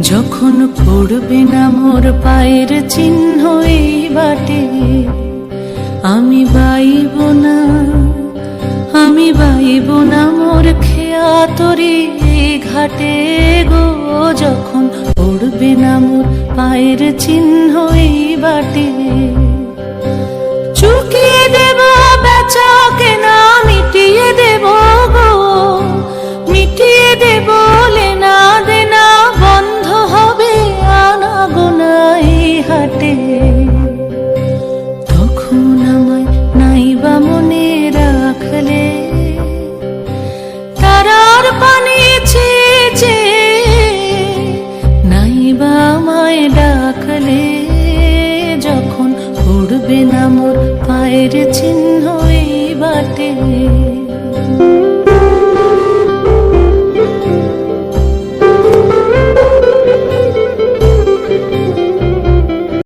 যখন পড়বে না মোর পায়ের চিহ্ন বাটে, আমি বাইব না, আমি বাইব না মোর খেয়া তরি ঘাটে গো। যখন পড়বে না মোর পায়ের চিহ্ন বাটে বা আমায় ডাকলে যখন পড়বে না মোর পায়ের চিহ্ন এই বাটে।